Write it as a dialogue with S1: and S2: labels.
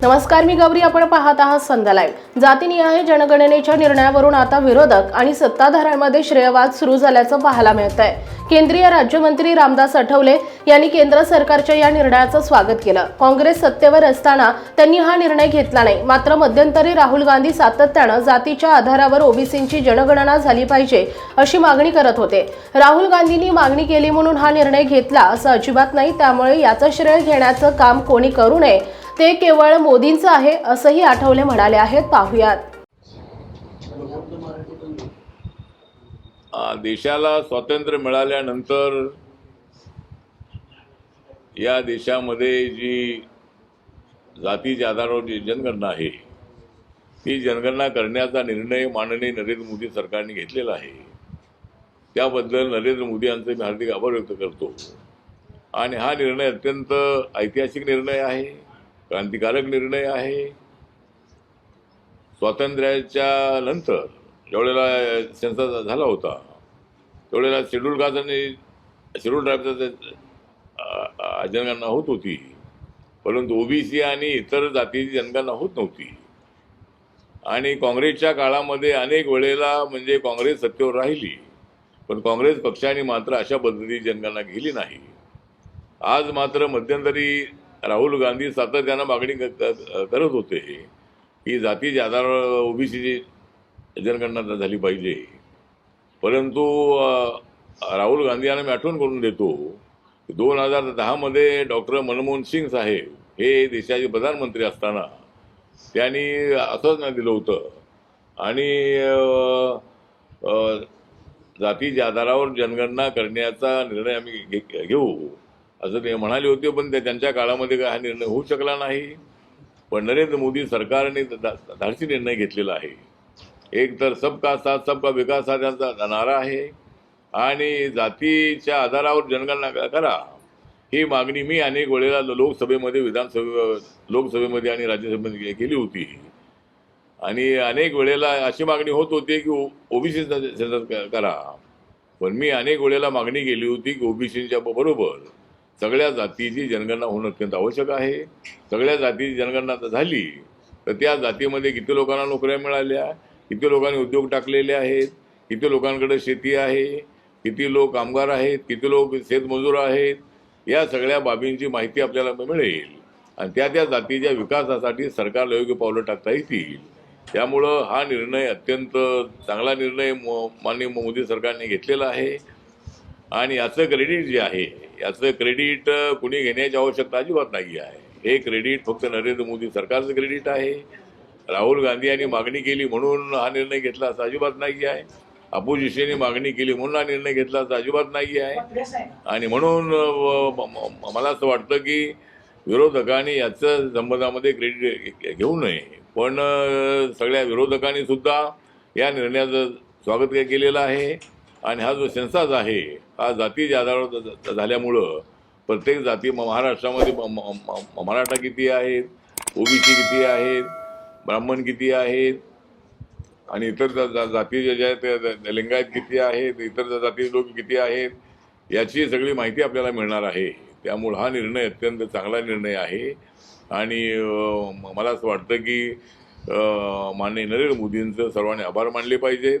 S1: नमस्कार मी गौरी. आपण पाहत आहात संध्या लाईव्ह जातीनिहाय जनगणनेच्या निर्णयावरून आता विरोधक आणि सत्ताधाऱ्यांमध्ये श्रेयवाद सुरू झाल्याचं पाहायला मिळत आहे केंद्रीय राज्यमंत्री रामदास आठवले यांनी केंद्र सरकारच्या या निर्णयाचं स्वागत केलं. काँग्रेस सत्तेवर असताना त्यांनी हा निर्णय घेतला नाही. मात्र मध्यंतरी राहुल गांधी सातत्यानं जातीच्या आधारावर ओबीसींची जनगणना झाली पाहिजे अशी मागणी करत होते. राहुल गांधींनी मागणी केली म्हणून हा निर्णय घेतला असं अजिबात नाही. त्यामुळे याचं श्रेय घेण्याचं काम कोणी करू नये ते केवळ मोदींचं आहे असंही आठवले म्हणाले आहेत. पाहुयात.
S2: देशाला स्वातंत्र्य मिळाल्यानंतर या देशामध्ये जी जातीच्या आधारावर जी जनगणना आहे ती जनगणना करण्याचा निर्णय माननीय नरेंद्र मोदी सरकारने घेतलेला आहे. त्याबद्दल नरेंद्र मोदी यांचे मी हार्दिक आभार व्यक्त करतो. आणि हा निर्णय अत्यंत ऐतिहासिक निर्णय आहे. क्रांतिकारक निर्णय आहे. स्वातंत्र्याच्या नंतर ज्यावेळेला सेन्सस झाला होता त्यावेळेला शेड्यूल कास्ट आणि शेड्यूल ट्राईबचा जनगणना होत होती. परंतु ओबीसी आणि इतर जातीची जनगणना होत नव्हती. आणि काँग्रेसच्या काळामध्ये अनेक वेळेला म्हणजे काँग्रेस सत्तेवर राहिली. पण काँग्रेस पक्षाने मात्र अशा पद्धतीची जनगणना केली नाही. आज मात्र मध्यंतरी राहुल गांधी सातत्यानं मागणी करत होते. की जातीच्या आधारावर ओबीसीची जनगणना झाली पाहिजे. परंतु राहुल गांधी यांना मी आठवण करून देतो दोन हजार दहामध्ये डॉक्टर मनमोहन सिंग साहेब हे देशाचे प्रधानमंत्री असताना त्यांनी असंच नाही दिलं होतं. आणि जातीच्या आधारावर जनगणना करण्याचा निर्णय आम्ही घे- घेऊ. असं ते म्हणाले होते पण ते त्यांच्या काळामध्ये काय हा निर्णय होऊ शकला नाही. पण नरेंद्र मोदी सरकारने धाडसी निर्णय घेतलेला आहे. एक तर सबका साथ सबका विकास हा त्यांचा नारा आहे. आणि जातीच्या आधारावर जनगणना करा. ही मागणी मी अनेक वेळेला लोकसभेमध्ये विधानसभे लोकसभेमध्ये आणि राज्यसभेमध्ये केली होती. आणि अनेक वेळेला अशी मागणी होत होती की ओबीसी करा. पण मी अनेक वेळेला मागणी केली होती की ओबीसीच्या बरोबर सगळ्या जातीची जनगणना होणं अत्यंत आवश्यक आहे. सगळ्या जातीची जनगणना तर झाली तर त्या जातीमध्ये किती लोकांना नोकऱ्या मिळाल्या किती लोकांनी उद्योग टाकलेले आहेत किती लोकांकडे शेती आहे किती लोक कामगार आहेत किती लोक शेतमजूर आहेत या सगळ्या बाबींची माहिती आपल्याला मिळेल. आणि त्या त्या जातीच्या विकासासाठी सरकारला योग्य पावलं टाकता येतील. त्यामुळं हा निर्णय अत्यंत चांगला निर्णय मो- माननीय मोदी सरकारने घेतलेला आहे. आणि याचं क्रेडिट जे आहे याचं क्रेडिट कुणी घेण्याची आवश्यकता अजिबात नाही आहे. हे क्रेडिट फक्त नरेंद्र मोदी सरकारचं क्रेडिट आहे. राहुल गांधी यांनी मागणी केली म्हणून हा निर्णय घेतला असं अजिबात नाही आहे. अपोजिशनने मागणी केली म्हणून हा निर्णय घेतला असं अजिबात नाही आहे. आणि म्हणून मला असं वाटतं की विरोधकांनी याचं संबंधामध्ये क्रेडिट घेऊ नये. पण सगळ्या विरोधकांनी सुद्धा या निर्णयाचं स्वागत केलेलं आहे. आणि हा जो सेन्सास आहे हा जातीच्या आधारावर झाल्यामुळं प्रत्येक जाती म- महाराष्ट्रामध्ये म- म- म- मराठा किती आहेत ओबीसी किती आहेत ब्राह्मण किती आहेत आणि इतर जा- जा- जाती ज्या आहेत त्या- लिंगायत किती आहेत इतर जातीचे लोक किती आहेत याची सगळी माहिती आपल्याला मिळणार आहे. त्यामुळं हा निर्णय अत्यंत चांगला निर्णय आहे. आणि मला असं वाटतं की माननीय नरेंद्र मोदींचं सर्वांनी आभार मानले पाहिजेत.